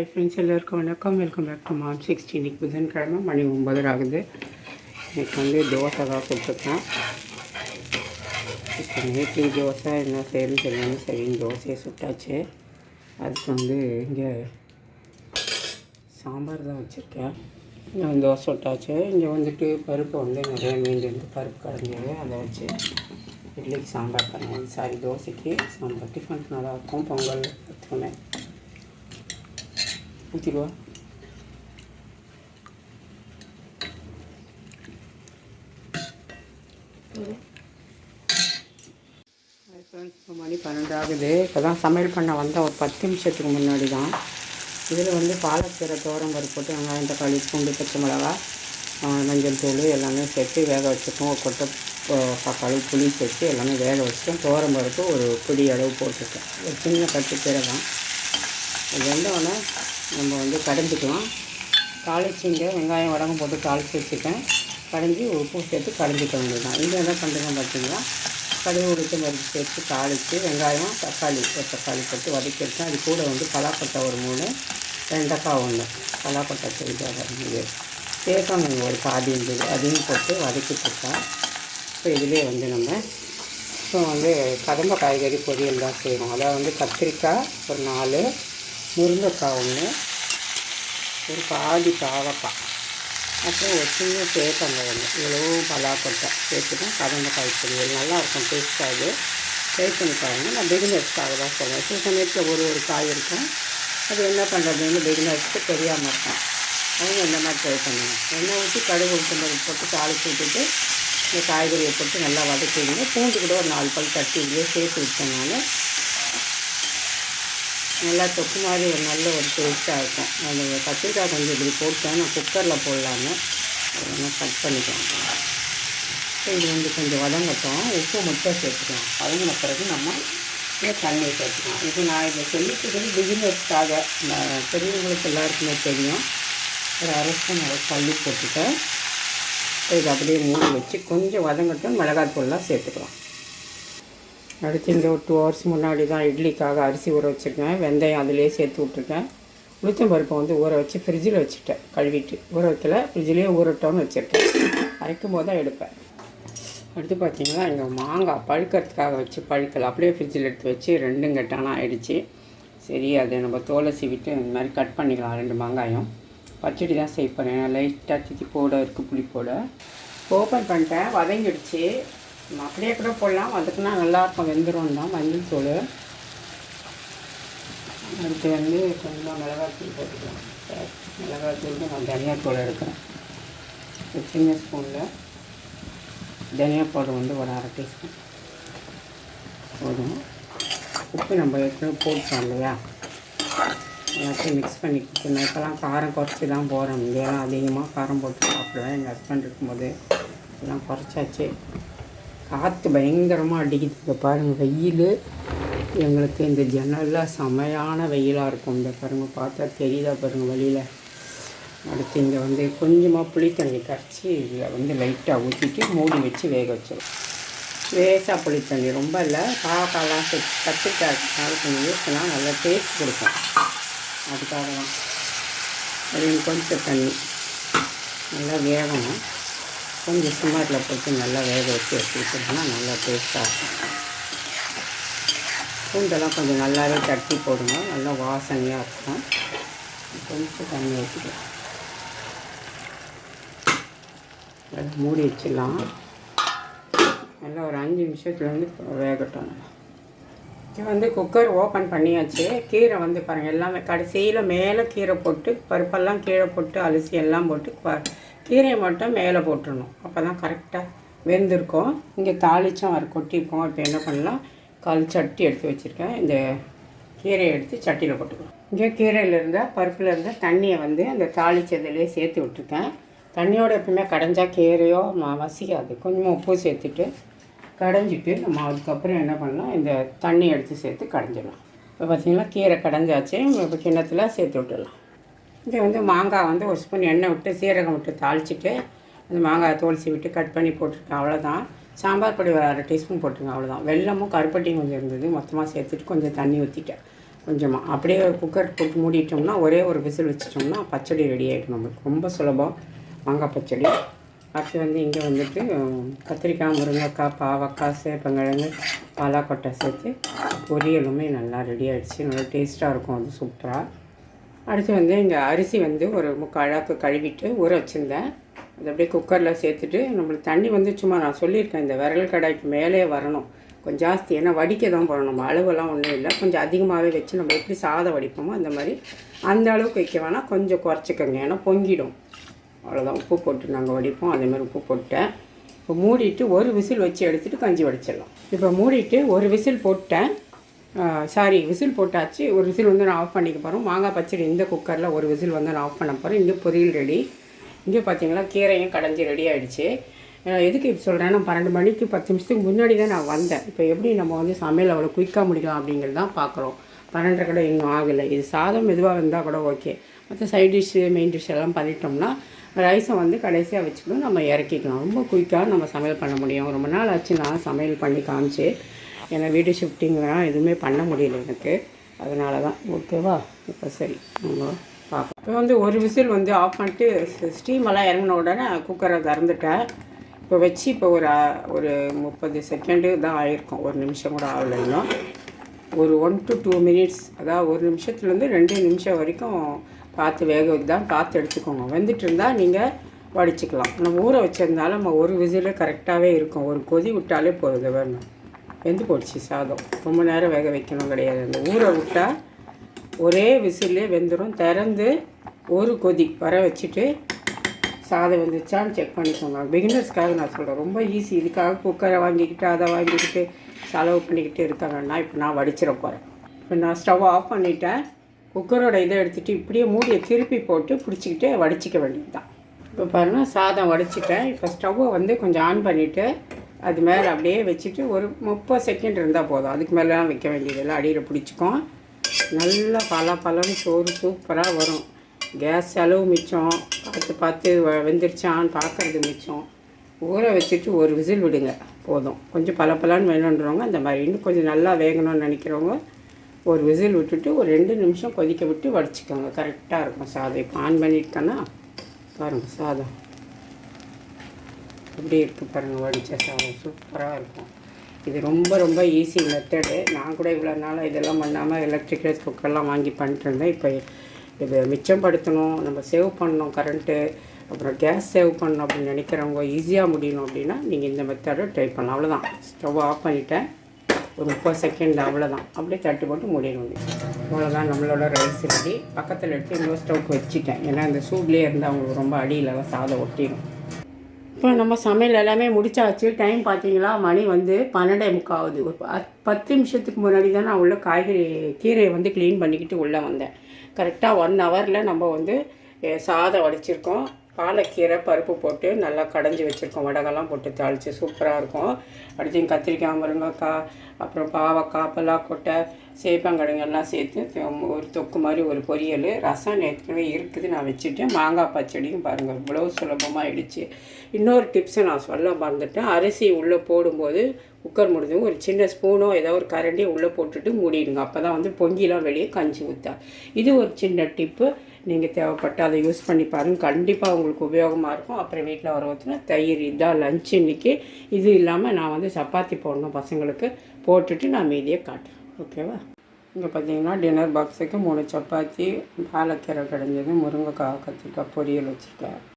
Hi friends எல்லோருக்கும் வணக்கம். Welcome back to March sixty இன்னைக்கு புதன்கிழமை மணி ஒம்பது ஆகுது இன்றைக்கி வந்து தோசை தான் கொடுத்துருக்கேன். இப்போ நேற்று தோசை என்ன செய்யணும்னு தெரியாமல் சரின்னு தோசையை சுட்டாச்சு. அதுக்கு வந்து இங்கே சாம்பார் தான் வச்சுருக்கேன். நான் தோசை சுட்டாச்சு. இங்கே வந்துட்டு பருப்பு வந்து நிறைய மீண்டு பருப்பு கடைஞ்சது. அதை வச்சு இட்லிக்கு சாம்பார் பண்ணுவேன் சாரி தோசைக்கு சாம்பார். டிஃபன் நல்லாயிருக்கும். பொங்கல் வச்சுக்கோங்க ஊற்றிடுவா இப்போ மணி பன்னெண்டு ஆகுது இப்போ தான் சமையல் பண்ண வந்த ஒரு பத்து நிமிஷத்துக்கு முன்னாடி தான் இதில் வந்து பாலக்கீரை தோரம் பருப்பு போட்டு வெங்காயம் தக்காளி பூண்டு பச்சை மிளகா மஞ்சள் தூள் எல்லாமே சேர்த்து வேக வச்சுருக்கோம். ஒரு கொட்டை தக்காளி புளி சேர்த்து எல்லாமே வேக வச்சுட்டோம் தோரம் பருப்பு ஒரு பிடி அளவு போட்டுருக்கேன். ஒரு சின்ன கட்டுக்கீரை தான் இது வெந்தோடனே நம்ம வந்து கடைஞ்சிக்கலாம் தாளிச்சிங்க வெங்காயம் வடகம் போட்டு தாளித்து வச்சுருக்கேன். கடைஞ்சி உப்பு சேர்த்து கடைஞ்சிக்க வேண்டியதுதான். இங்கே என்ன பண்ணுறோம் பார்த்தீங்கன்னா கடுகு உளுத்து மருந்து சேர்த்து தாளித்து வெங்காயம் தக்காளி ஒரு தக்காளி போட்டு வதக்கியிருக்கேன். அது கூட வந்து பலாப்பட்டை ஒரு மூணு வெண்டைக்காய் ஒன்று பலாப்பட்டை செய்தாங்க இருந்தது தேக்கணும் ஒரு பாதி இருந்தது அதையும் போட்டு வதக்கிட்டுருக்கேன் இப்போ இதிலே வந்து நம்ம இப்போ வந்து கதம்ப காய்கறி பொரியல் தான் செய்வோம். அதாவது வந்து கத்திரிக்காய் ஒரு நாலு முருங்கைக்காய் ஒன்று ஒரு பாதி பாவக்காய். அப்புறம் ஒரு சின்ன தேக்கங்க ஒன்று. இவ்வளவும் பலாக்கொட்டை சேர்த்துட்டு கதந்த காய் பொரியல் நல்லா இருக்கும் டேஸ்ட்டாக இது ட்ரை பண்ணி பாருங்கள் நான் பிகினர்ஸ்க்காக தான் சொல்லுவேன் சில சமயத்தில் ஒரு ஒரு காய் இருக்கும். அது என்ன பண்ணுறதுன்னு பிகினர்ஸ்க்கு தெரியாமல் இருக்கும். அவங்க இந்த மாதிரி ட்ரை பண்ணுங்க எண்ணெய் ஊற்றி கடுகு உளுத்தம்பருப்பு போட்டு தாளிச்சு விட்டுட்டு இந்த காய்கறியை போட்டு நல்லா வதக்கிடுங்க. பூண்டு கூட ஒரு நாலு பல் தட்டி இதுலேயே சேர்த்து விட்டனால நல்லா தொக்கு மாதிரி ஒரு நல்ல ஒரு டேஸ்ட்டாக இருக்கும். அந்த கத்திரிக்காய் கொஞ்சம் இப்படி போட்டேன். நான் குக்கரில் போடலான்னு அதெல்லாம் கட் பண்ணிக்கலாம். இது வந்து கொஞ்சம் வதங்கட்டும். உப்பு மட்டும் சேர்த்துக்கலாம். வதங்கின பிறகு நம்ம தண்ணியை சேர்த்துக்கலாம். இது நான் இதை சொல்லிட்டு பிகினர்ஸ்க்காக பெரியவங்களுக்கு எல்லாருக்குமே தெரியும். ஒரு அரை ஸ்பூன் தள்ளி போட்டுட்டேன். இது அப்படியே மூடி வச்சு கொஞ்சம் வதங்கட்டும். மிளகாய் மிளகாத்தூள்லாம் சேர்த்துக்கலாம். அடுத்து இந்த ஒரு டூ ஹவர்ஸ் முன்னாடி தான் இட்லிக்காக அரிசி ஊற வச்சுருக்கேன். வெந்தயம் அதிலே சேர்த்து விட்ருக்கேன் உளுத்தம் பருப்பை வந்து ஊற வச்சு ஃப்ரிட்ஜில் வச்சுட்டேன். கழுவிட்டு. ஊற வைக்கல. ஃப்ரிட்ஜிலே ஊறட்டோன்னு வச்சுருக்கேன். அரைக்கும் போது தான் எடுப்பேன். அடுத்து பார்த்தீங்கன்னா இங்கே மாங்காய் பழுக்கிறதுக்காக வச்சு பழுக்கலை. அப்படியே ஃப்ரிட்ஜில் எடுத்து வச்சு ரெண்டும் கட்டான ஆகிடுச்சு சரி அதை நம்ம தோலை சீவிட்டு இந்த மாதிரி கட் பண்ணிக்கலாம். ரெண்டு மாங்காயம். பச்சடி தான் செய்ய போகிறேன் லைட்டாக தித்தி போட இருக்குது புளி போட. ஓப்பன் பண்ணிட்டேன். வதங்கிடுச்சு. நம்ம அப்படியே கூட போடலாம். அதுக்குன்னா நல்லாயிருக்கும் வெந்துடும் தான். மஞ்சள் தூள். அடுத்து வந்து கொஞ்சம் மிளகாத்தூள் போட்டுக்கலாம். சரி, மிளகாத்தூளுக்கு நான் தனியாத்தூள் எடுக்கிறேன். ஒரு சின்ன ஸ்பூனில். தனியா பவுடர் வந்து ஒரு அரை டீஸ்பூன். போதும். உப்பு நம்ம ஏற்கனவே போட்டோம் இல்லையா? எல்லாத்தையும் மிக்ஸ் பண்ணி நான் இப்போலாம் காரம் குறைச்சி தான் போகிறோம் இல்லையா அதிகமாக காரம் போட்டு சாப்பிடுவேன். எங்கள் ஹஸ்பண்ட் இருக்கும்போது. எல்லாம் குறைச்சாச்சு. காற்று பயங்கரமாக அடிக்குது. இந்த பாருங்கள் வெயில். எங்களுக்கு இந்த ஜன்னலில் செமையான வெயிலாக இருக்கும். இந்த பாருங்கள் பார்த்தா தெரியுதா பாருங்கள் வழியில். அடுத்து இங்கே வந்து கொஞ்சமாக புளி தண்ணி கரைச்சி இதில் வந்து லைட்டாக ஊற்றிட்டு மூடி வச்சு வேக வச்சிடும் லேசாக புளி தண்ணி ரொம்ப இல்லை. பாவக்காய்லாம் சேர்த்து கத்திரிக்காய் கொஞ்சம் ஊற்றினா நல்லா டேஸ்ட் கொடுக்கும். அதுக்காக தான் அது கொஞ்சம் தண்ணி. நல்லா வேகணும். கொஞ்சம் சுமாரில் போட்டு நல்லா வேக வச்சு வச்சுக்கிட்டோம்னா நல்லா டேஸ்ட்டாக இருக்கும். பூண்டெல்லாம் கொஞ்சம் நல்லாவே தட்டி போடுங்க. நல்லா வாசனையாக இருக்கும். கொஞ்சம் தண்ணி ஊற்றிக்கலாம் அதை மூடி வச்சிடலாம். நல்லா ஒரு அஞ்சு நிமிஷத்துலேருந்து வேகட்டும். இது வந்து குக்கர் ஓப்பன் பண்ணியாச்சு. கீரை வந்து பாருங்கள் எல்லாமே கடைசியில் மேலே கீரை போட்டு பருப்பெல்லாம் கீழே போட்டு அரிசி எல்லாம் போட்டு ப- கீரையை மட்டும் மேலே போட்டுடணும். அப்போ தான் கரெக்டாக வெந்திருக்கோம். இங்கே தாளிச்சும் வர கொட்டிப்போம் இப்போ என்ன பண்ணலாம்? கால் சட்டி எடுத்து வச்சுருக்கேன். இந்த கீரையை எடுத்து சட்டியில் போட்டுக்கலாம். இங்கே கீரையில் இருந்தால் பருப்பில் இருந்தால் தண்ணியை வந்து அந்த தாளிச்சதுலேயே சேர்த்து விட்டுருக்கேன். தண்ணியோடு எப்பவுமே கடைஞ்சால் கீரையோ ம மசிக்காது கொஞ்சமாக உப்பு சேர்த்துட்டு கடைஞ்சிட்டு நம்ம அதுக்கப்புறம் என்ன பண்ணலாம் இந்த தண்ணி எடுத்து சேர்த்து கடைஞ்சிடலாம். இப்போ பார்த்தீங்கன்னா கீரை கடைஞ்சாச்சு. இப்போ கிண்ணத்தில் சேர்த்து விட்டுடலாம். இங்கே வந்து மாங்காய் வந்து ஒரு ஸ்பூன் எண்ணெய் விட்டு சீரகம் விட்டு தாளிச்சிட்டு அந்த மாங்காய் தோல்சி விட்டு கட் பண்ணி போட்டிருக்கேன் அவ்வளோதான் சாம்பார் பொடி ஒரு அரை டீஸ்பூன் போட்டிருக்கேன் அவ்வளோதான் வெல்லமும் கருப்பட்டியும் கொஞ்சம் இருந்தது. மொத்தமாக சேர்த்துட்டு கொஞ்சம் தண்ணி ஊற்றிட்டேன் கொஞ்சமாக அப்படியே குக்கர் போட்டு மூடிட்டோம்னா ஒரே ஒரு விசில் வச்சிட்டோம்னா பச்சடி ரெடி ஆகிடும் நம்மளுக்கு. ரொம்ப சுலபம். மாங்காய் பச்சடி. அடுத்து வந்து இங்கே வந்துட்டு கத்திரிக்காய் முருங்கைக்காய் பாவக்காய் சேப்பங்கிழங்கு பாலாக்கொட்டை சேர்த்து பொரியலுமே நல்லா ரெடி ஆகிடுச்சு நல்லா டேஸ்ட்டாக இருக்கும். அது சூப்பராக அடுத்து வந்து இங்கே அரிசி வந்து ஒரு முக்காழாக்கு கழுவிட்டு ஊற வச்சுருந்தேன். அது அப்படியே குக்கரில் சேர்த்துட்டு நம்மளுக்கு தண்ணி வந்து சும்மா நான் சொல்லியிருக்கேன் இந்த விரல் கடாய்க்கு மேலே வரணும். கொஞ்சம் ஜாஸ்தி ஏன்னா வடிக்க தான் போகிறோம் நம்ம அளவெல்லாம் ஒன்றும் இல்லை. கொஞ்சம் அதிகமாகவே வச்சு நம்ம எப்படி சாதம் வடிப்போமோ அந்த மாதிரி அந்த அளவுக்கு வைக்க வேணால் கொஞ்சம் குறைச்சிக்கோங்க. ஏன்னா பொங்கிடும். அவ்வளோதான் உப்பு போட்டு நாங்கள் வடிப்போம். அதேமாதிரி உப்பு போட்டேன். இப்போ மூடிட்டு ஒரு விசில் வச்சு எடுத்துகிட்டு கஞ்சி வடிச்சிடலாம். இப்போ மூடிட்டு ஒரு விசில் போட்டேன். சாரி விசில் போட்டாச்சு. ஒரு விசில் வந்து நான் ஆஃப் பண்ணிக்க போகிறோம் மாங்காய் பச்சடி இந்த குக்கரில் ஒரு விசில் வந்து நான் ஆஃப் பண்ண போகிறேன் இங்கே பொரியல் ரெடி இங்கே பார்த்தீங்கன்னா கீரையும் கடைஞ்சி ரெடி ஆகிடுச்சு எதுக்கு இப்போ சொல்கிறேன்னா பன்னெண்டு மணிக்கு பத்து நிமிஷத்துக்கு முன்னாடி தான் நான் வந்தேன். இப்போ எப்படி நம்ம வந்து சமையல் அவ்வளோ குயிக்காக முடியும் அப்படிங்கிறது தான் பார்க்குறோம் பன்னெண்டரை கூட இன்னும் ஆகலை. இது சாதம் மெதுவாக இருந்தால் கூட ஓகே மற்ற சைட் டிஷ்ஷு மெயின் டிஷ் எல்லாம் பண்ணிட்டோம்னா ரைஸை வந்து கடைசியாக வச்சுக்கணும். நம்ம இறக்கிக்கலாம் ரொம்ப குயிக்காக நம்ம சமையல் பண்ண முடியும். ரொம்ப நாள் ஆச்சு நான் சமையல் பண்ணி காமிச்சு. ஏன்னா வீடு ஷிஃப்டிங்லாம் எதுவுமே பண்ண முடியல எனக்கு. அதனால தான் ஓகேவா? இப்போ சரி. நம்ம பார்ப்போம். இப்போ வந்து ஒரு விசில் வந்து ஆஃப் பண்ணிட்டு ஸ்டீமெல்லாம் இறங்கின உடனே குக்கரை திறந்துட்டேன். இப்போ வச்சு இப்போ ஒரு ஒரு முப்பது செகண்டு தான் ஆயிருக்கும். ஒரு நிமிஷம் கூட ஆகல இன்னும். ஒரு ஒன் டு டூ மினிட்ஸ் அதாவது ஒரு நிமிஷத்துலேருந்து ரெண்டு நிமிஷம் வரைக்கும் பார்த்து வேக வைதான் பார்த்து எடுத்துக்கோங்க. வெந்துட்டு இருந்தால் நீங்கள் வடிச்சுக்கலாம். நம்ம ஊற வச்சுருந்தாலும் நம்ம ஒரு விசில் கரெக்டாகவே இருக்கும். ஒரு கொதி விட்டாலே போதும். வேணும் வெந்து போடுச்சு சாதம். ரொம்ப நேரம் வேக வைக்கணும் கிடையாது. அந்த ஊற விட்டால் ஒரே விசிலே வெந்துடும் திறந்து ஒரு கொதி வர வச்சுட்டு சாதம் வந்துச்சான்னு செக் பண்ணிக்கோங்க. பிகினர்ஸ்க்காக நான் சொல்கிறேன் ரொம்ப ஈஸி இதுக்காக குக்கரை வாங்கிக்கிட்டு அதை வாங்கிக்கிட்டு செலவு பண்ணிக்கிட்டு இருக்காங்கன்னா இப்போ நான் வடிச்சிட போகிறேன் இப்போ நான் ஸ்டவ் ஆஃப் பண்ணிட்டேன். குக்கரோட இதை எடுத்துகிட்டு இப்படியே மூடியை திருப்பி போட்டு பிடிச்சிக்கிட்டு வடிச்சிக்க வேண்டியது தான் இப்போ பாருங்கள் சாதம் வடிச்சிட்டேன். இப்போ ஸ்டவ்வை வந்து கொஞ்சம் ஆன் பண்ணிவிட்டு அது மேலே அப்படியே வச்சுட்டு ஒரு முப்பது செகண்ட் இருந்தால் போதும். அதுக்கு மேலாம் வைக்க வேண்டியதில்லை அடியில் பிடிச்சிக்கும். நல்லா பல பழம் சோறு சூப்பராக வரும். கேஸ் செலவு மிச்சம். பார்த்து பார்த்து வ- வெந்துருச்சான்னு பார்க்கறது மிச்சம். ஊற வச்சுட்டு ஒரு விசில் விடுங்க. போதும். கொஞ்சம் பல பலன்னு வேணுன்றவங்க அந்த மாதிரி. இன்னும் கொஞ்சம் நல்லா வேகணும்னு நினைக்கிறவங்க ஒரு விசில் விட்டுட்டு ஒரு ரெண்டு நிமிஷம் கொதிக்க விட்டு வடிச்சிக்கோங்க. கரெக்டாக இருக்கும் சாதம். இப்போ ஆன் பண்ணிட்டேன்னா பாருங்கள் சாதம். எப்படி இருக்குது பாருங்கள் வடித்த சாதம். சூப்பராக இருக்கும். இது ரொம்ப ரொம்ப ஈஸி மெத்தடு நான் கூட இவ்வளோ நாளாக இதெல்லாம் பண்ணாமல் எலக்ட்ரிக் ரைஸ் குக்கர்லாம் வாங்கி பண்ணிட்டு இருந்தேன் இப்போ இது மிச்சப்படுத்தணும் நம்ம சேவ் பண்ணணும் கரண்ட்டு அப்புறம் கேஸ் சேவ் பண்ணணும் அப்படின்னு நினைக்கிறவங்க ஈஸியாக முடியணும் அப்படின்னா நீங்கள் இந்த மெத்தடை ட்ரை பண்ணலாம். அவ்வளோதான் ஸ்டவ் ஆஃப் பண்ணிட்டேன். ஒரு முப்பது செகண்ட் அவ்வளோதான் அப்படியே தட்டு போட்டு மூடிடுவோம் அவ்வளோதான் நம்மளோட ரைஸ் ரெடி பக்கத்தில் எடுத்து இன்னொரு ஸ்டவ்க்கு வச்சுட்டேன். ஏன்னா இந்த சூட்லேயே இருந்தால் அவங்களுக்கு ரொம்ப அடியில் சாதம் ஒட்டிடும். இப்போ நம்ம சமையல் எல்லாமே முடிச்சாச்சு. டைம் பார்த்தீங்களா? மணி வந்து பன்னெண்டே முக்காவது. ஒரு பத்- பத்து நிமிஷத்துக்கு முன்னாடி தான் நான் உள்ள காய்கறி கீரையை வந்து க்ளீன் பண்ணிக்கிட்டு உள்ளே வந்தேன். கரெக்டாக ஒன் ஹவரில் நம்ம வந்து சாதம் வடிச்சிருக்கோம். பாலக்கீரை பருப்பு போட்டு நல்லா கடைஞ்சி வச்சுருக்கோம். வடகெல்லாம் போட்டு தாளித்து சூப்பராக இருக்கும். அடுத்து கத்திரிக்காய் முருங்கைக்காய் அப்புறம் பாவக்காய் பலாக்கொட்டை சேப்பங்கிழங்கு எல்லாம் சேர்த்து ஒரு தொக்கு மாதிரி ஒரு பொரியல். ரசம் ஏற்கனவே இருக்குது. நான் வச்சுட்டேன் மாங்காய் பச்சடியும் பாருங்கள் இவ்வளோ சுலபமாகிடுச்சு இன்னொரு டிப்ஸை நான் சொல்ல மறந்துட்டேன். அரிசி உள்ளே போடும்போது குக்கர் முடிஞ்சவங்க ஒரு சின்ன ஸ்பூனோ ஏதோ ஒரு கரண்டியை உள்ளே போட்டுட்டு மூடிடுங்க. அப்போ தான் வந்து பொங்கிலாம் வெளியே கஞ்சி ஊற்றா இது ஒரு சின்ன டிப்பு நீங்கள் தேவைப்பட்டு அதை யூஸ் பண்ணி பாருங்கள் கண்டிப்பாக உங்களுக்கு உபயோகமாக இருக்கும். அப்புறம் வீட்டில் வர ஊற்றினா தயிர் இதான் லஞ்ச் இன்றைக்கி இது இல்லாமல் நான் வந்து சப்பாத்தி போடணும் பசங்களுக்கு. போட்டுட்டு நான் மீதியை காட்டுறேன். ஓகேவா இங்கே பார்த்தீங்கன்னா டின்னர் பாக்ஸுக்கு மூணு சப்பாத்தி பாலக்கீரை கிடைஞ்சது முருங்கைக்காய் கத்திரிக்காய் பொரியல் வச்சுருக்கேன்.